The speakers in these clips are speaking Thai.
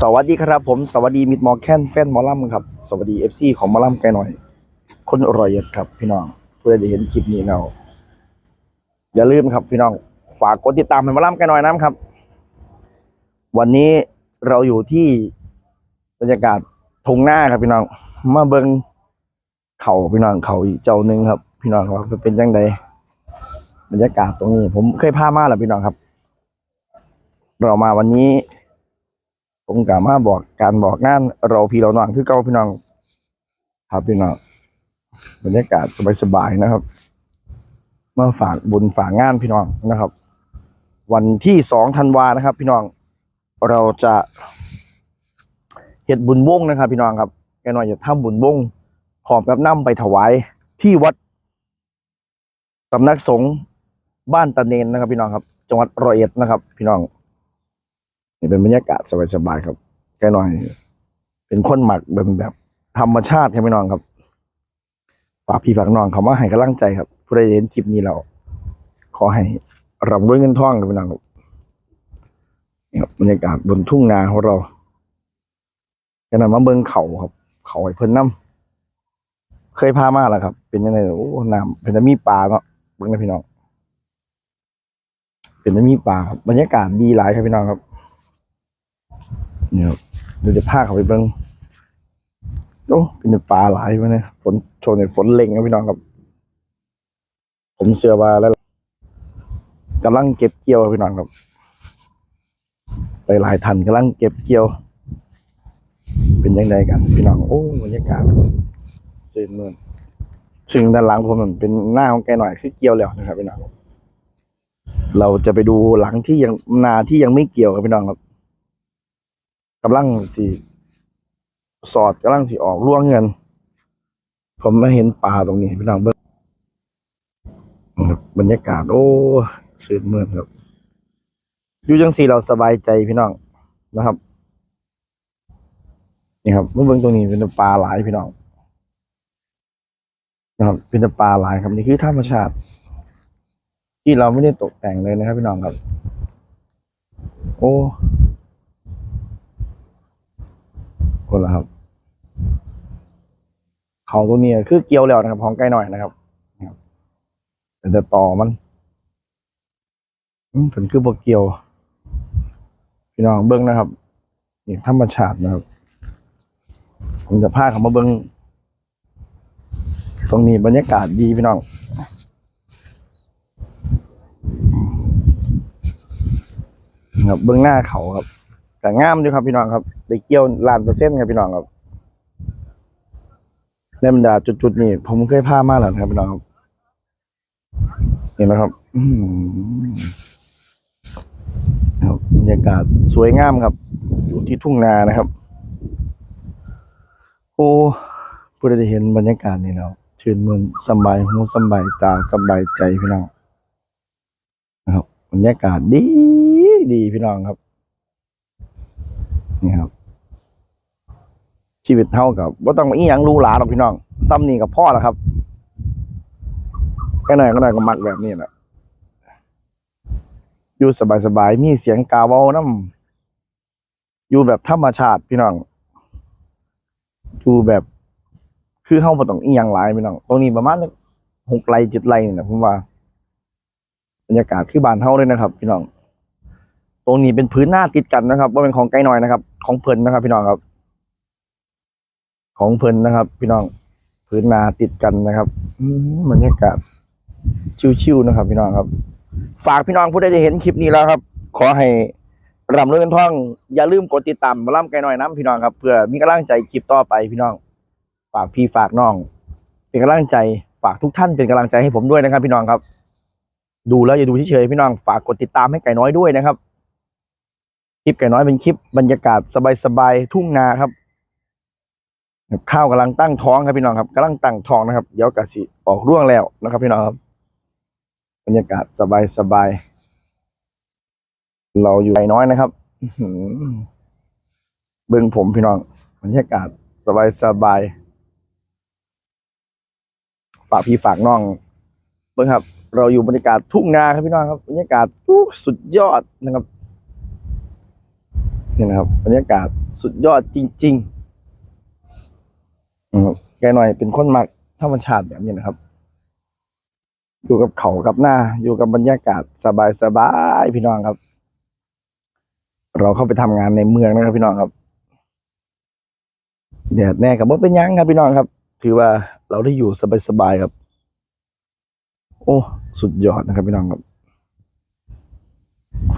สวัสดีครับผมสวัสดีมิดมอแคนแฟนมอลัมครับ สวัสดีเอฟซีของมอลัมไกลหน่อย คนอร่อยเอ็ดครับ พี่น้องเพื่อได้เห็นคลิปนี้เราอย่าลืมครับ พี่น้องฝากกดติดตามให้หมอลัมไกลหน่อยนะครับ วันนี้เราอยู่ที่บรรยากาศทงหน้าครับพี่น้องมาเบิงเขาพี่น้องเขาอีกเจ้าหนึ่งครับ พี่น้องว่าเป็นยังไงบรรยากาศตรงนี้ ผมเคยพามาแล้วพี่น้องครับ เรามาวันนี้ ผมกลับมาบอกการบอกงานเราพี่เราน้องคือเก่าพี่น้อง ครับพี่น้องบรรยากาศสบายๆนะครับมาฝากบุญฝากงานพี่น้องนะครับ วันที่สองธันวานะครับ พี่น้องเราจะเฮ็ดบุญวงนะครับ พี่น้องครับแกน้อยจะทำบุญวงพร้อมกับนํไปถวายที่วัดสำนักสงฆ์บ้านตะเนนนะครับ พี่น้องครับ จังหวัดร้อยเอ็ดนะครับ พี่น้อง นี่เป็นบรรยากาศสบายๆครับแกหน่อย เป็นคนหมักแบบแบบ ธรรมชาติครับพี่น้องครับฝากพี่ฝากน้องเขามาให้กำลังใจครับผู้ใดเห็นคลิปนี้เรา ขอให้ร่ำรวยเงินทองครับพี่น้องครับครับบรรยากาศบนทุ่งนาของเราแกหน่อยมาเบิ่งเขาครับ เขาไอ้เพิ่นน้ำเคยพามาแล้วครับ เป็นยังไงโอ้น้ำเป็นแต่มีปลาเนาะเบิ่งนะพี่น้อง เป็นแต่มีปลาครับบรรยากาศดีหลายครับพี่น้องครับ เนี่ยเดี๋ยวจะพาเขาไปเบิ้งโอ้เป็นปลาหลายมาเนี่ยฝนโชนเนี่ยฝนเล็งครับพี่น้องครับ ผมเชื่อว่าแล้วกำลังเก็บเกี่ยวครับพี่น้องครับ ไปหลายทันกำลังเก็บเกี่ยว เป็นยังไงกัน พี่น้องโอ้บรรยากาศเสียนเมืองซึ่งด้านหลังผมมันเป็นหน้าของแกหน่อยคือเกี่ยวแล้วนะครับพี่น้องเราจะไปดูหลังที่ยังนาที่ยังไม่เกี่ยวครับพี่น้องครับ กำลังสิสอดกำลังสิออกล่วงเงิน ผมมาเห็นปลาตรงนี้พี่น้องเบิ่งบบรรยากาศ โอ้สื่นเมืองครับ อยู่จังสีเราสบายใจพี่น้องนะครับนี่ครับเมื่อเบิ่งตรงนี้เป็นปลาหลายพี่น้องนะครับเป็นปลาหลายครับนี่คือธรรมชาติ ที่เราไม่ได้ตกแต่งเลยนะครับ พี่น้องครับ โอ้ คนละครับเขาตัวนี้คือเกี่ยวแล้วนะครับ ของไกลหน่อยนะครับแต่จะต่อมันอืมเป็นคือพวกเกี่ยว พี่น้องเบิ้งนะครับนี่ธรรมชาตินะครับ ผมจะพาเขามาเบิ้งตรงนี้บรรยากาศดีพี่น้องครับเบื้องหน้าเขาครับ แต่งามด้วยครับพี่น้องครับได้เกี่ยวลานเปอร์เซ็นต์ครับพี่น้องครับในบรรดาจุดๆนี้ผมเคยพามาแล้วนครับพี่น้องครับเห็นไหมครับครับบรรยากาศสวยงามครับ อยู่ที่ทุ่งนานะครับ โอ้ผู้ใดได้เห็นบรรยากาศนี้แล้วชื่นมื่นสบายหูสบายตาสบายใจพี่น้องนะครับบรรยากาศดีดีพี่น้องครับ นี่ครับ ชีวิตเท่ากับว่าต้องอีหยังรู้หลาหรอกพี่น้องซ้ำนี่กับพ่อแล้วครับก็หน่อยก็หน่อยก็มักแบบนี้แหละอยู่สบายๆมีเสียงกาวาน้ำอยู่แบบธรรมชาติพี่น้องอยู่แบบ คือเฮาบ่ต้องอีหยังหลายพี่น้องตรงนี้ประมาณหกไร่เจ็ดไร่นี่นะผมว่าบรรยากาศคือบ้านเฮาเลยนะครับ พี่น้อง ตรงนี้เป็นพื้นหน้าติดกันนะครับว่าเป็นของไกลหน่อยนะครับ ของเพลินนะครับ พี่น้องครับ ของเพลินนะครับ พี่น้อง พื้นนาติดกันนะครับมบรรยากาศชิวๆนะครับ พี่น้องครับ ฝากพี่น้องผู้ใดจะเห็นคลิปนี้แล้วครับ ขอให้ร่ำรวยเงินทอง อย่าลืมกดติดตามมาล่ำไกลหน่อยน้ำพี่น้องครับเพื่อมีกำลังใจคลิปต่อไปพี่น้อง ฝากพี่ฝากน้อง เป็นกำลังใจฝากทุกท่านเป็นกำลังใจให้ผมด้วยนะครับ พี่น้องครับ ดูแล้วอย่าดูเฉยๆพี่น้องฝากกดติดตามให้ไก่น้อยด้วยนะครับ คลิปไก่น้อยเป็นคลิปบรรยากาศสบายๆทุ่งนาครับ ข้าวกำลังตั้งท้องครับพี่น้องครับกำลังตั้งท้องนะครับเดี๋ยวกะสิออกร่วงแล้วนะครับ พี่น้องครับ บรรยากาศสบายๆเราอยู่ไก่น้อยนะครับอื้อหือเบิ่งผมพี่น้องบรรยากาศสบายๆฝากพี่ฝากน้องเบิ่งครับ เราอยู่บรรยากาศทุ่งนาครับพี่น้องครับบรรยากาศสุดยอดนะครับ นี่นะครับบรรยากาศสุดยอดจริงๆแกหน่อยเป็นคนมักธรรมชาติแบบนี้นะครับ อยู่กับเขากับหน้า อยู่กับบรรยากาศสบายๆพี่น้องครับ เราเข้าไปทำงานในเมืองนะครับพี่น้องครับแดดแน่กับว่าเป็นยังครับพี่น้องครับ ถือว่าเราได้อยู่สบายๆครับ โอ้ สุดยอดนะครับพี่น้องครับ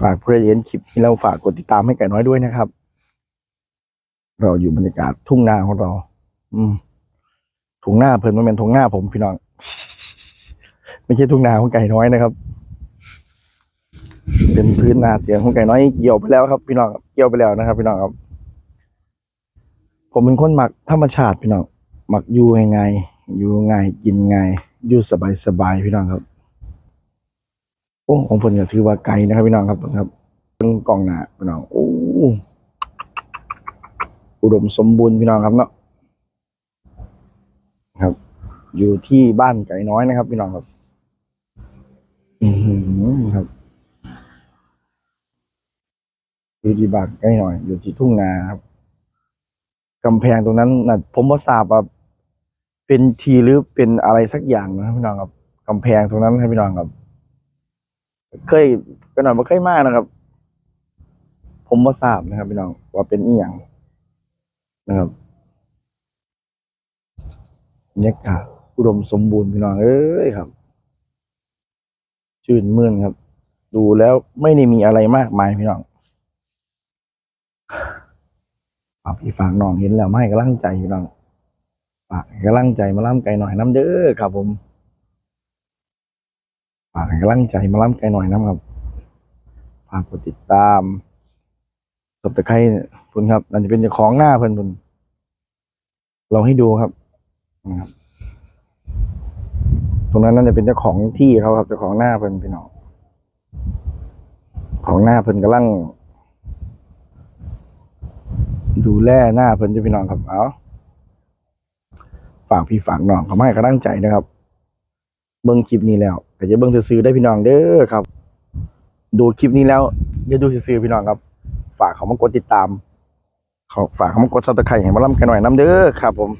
ฝากเพื่อนเห็นคลิปนี้เราฝากกดติดตามให้ไก่น้อยด้วยนะครับ เราอยู่บรรยากาศทุ่งนาของเรา อืมทุ่งนาเพิ่นมันเป็นทุ่งนาผมพี่น้อง ไม่ใช่ทุ่งนาของไก่น้อยนะครับ เป็นพื้นนาเตียงของไก่น้อยเกี่ยวไปแล้วครับ พี่น้องเกี่ยวไปแล้วนะครับ พี่น้องครับ ผมเป็นคนหมักธรรมชาติพี่น้องหมักอยู่ยังไง อยู่ไงกินไงอยู่สบายสบายๆพี่น้องครับ โอ้ของผมก็ถือว่าไกลนะครับพี่น้องครับครับเป็นกล่องหนาพี่น้องโอ้อุดมสมบูรณ์พี่น้องครับเนาะครับ อยู่ที่บ้านไก่น้อยนะครับ พี่น้องครับ อือครับอยู่ที่บ้านไก่น้อย อยู่ที่ทุ่งนาครับกำแพงตรงนั้นน่ะผมว่าทราบว่าเป็นทีหรือเป็นอะไรสักอย่างนะครับพี่น้องครับกำแพงตรงนั้นครับพี่น้องครับ เคยก็หน่อยมาเคยมากนะครับ ผมมาทราบนะครับพี่น้องว่าเป็นอีหยังนะครับบรรยากาศอุดมสมบูรณ์พี่น้องเอ้ยครับ ชื่นมื่นครับ ดูแล้วไม่ได้มีอะไรมากมายพี่น้องฝากพี่ฝากน้องเห็นแล้วไม่กำลังใจพี่น้องฝากกำลังใจมาล่ำไกลหน่อยน้ำเด้อครับผม ฝากกำลังใจมาล่ำไกลหน่อยน้ำครับฝากกดติดตามสับตะไคร้พุ่นครับนั่นจะเป็นเจ้าของหน้าเพิ่นพุ่นเราให้ดูครับนะครับ ตรงนั้นนั่นจะเป็นเจ้าของที่เขาครับเจ้าของหน้าเพิ่นพี่น้องของหน้าเพิ่นกำลังดูแลหน้าเพิ่นจะพี่น้องครับเอาฝากพี่ฝากน้องเขามาให้กำลังใจนะครับ เบิ่งคลิปนี้แล้ว ก็จะเบิ่งซื้อได้พี่น้องเด้อครับ ดูคลิปนี้แล้วอย่าดูซื่อพี่น้องครับ ฝากเขามากดติดตามเขาฝากเขามากดซับสไครต์ให้มาล่ำกันหน่อยน้ำเด้อครับ ผม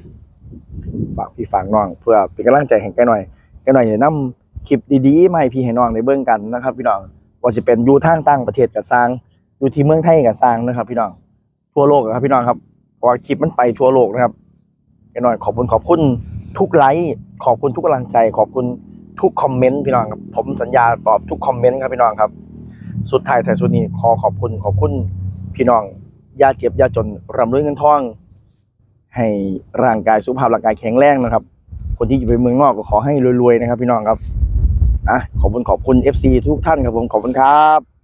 ฝากพี่ฝากน้อง เพื่อเป็นกำลังใจให้แกหน่อยแกหน่อยจะนำคลิปดีๆมาให้พี่ให้น้องได้เบิ่งกันนะครับ พี่น้องว่าสิเป็นอยู่ทางต่างประเทศกับสร้างอยู่ที่เมืองไทยกับสร้างนะครับ พี่น้องทั่วโลกอะครับพี่น้องครับเพราะว่าคลิปมันไปทั่วโลกนะครับแกหน่อยขอบคุณขอบคุณทุกไลค์ขอบคุณทุกกำลังใจ ขอบคุณ ทุกคอมเมนต์พี่น้องครับผมสัญญาตอบทุกคอมเมนต์ครับพี่น้องครับ สุดท้ายแต่สุดนี้ขอขอบคุณขอบคุณพี่น้องยาเจ็บยาจนร่ำรวยเงินทอง ให้ร่างกายสุขภาพร่างกายแข็งแรงนะครับ คนที่อยู่ไปเมืองนอกก็ขอให้รวยๆนะครับ พี่น้องครับอะขอบคุณขอบคุณ FC ทุกท่านครับผมขอบคุณครับ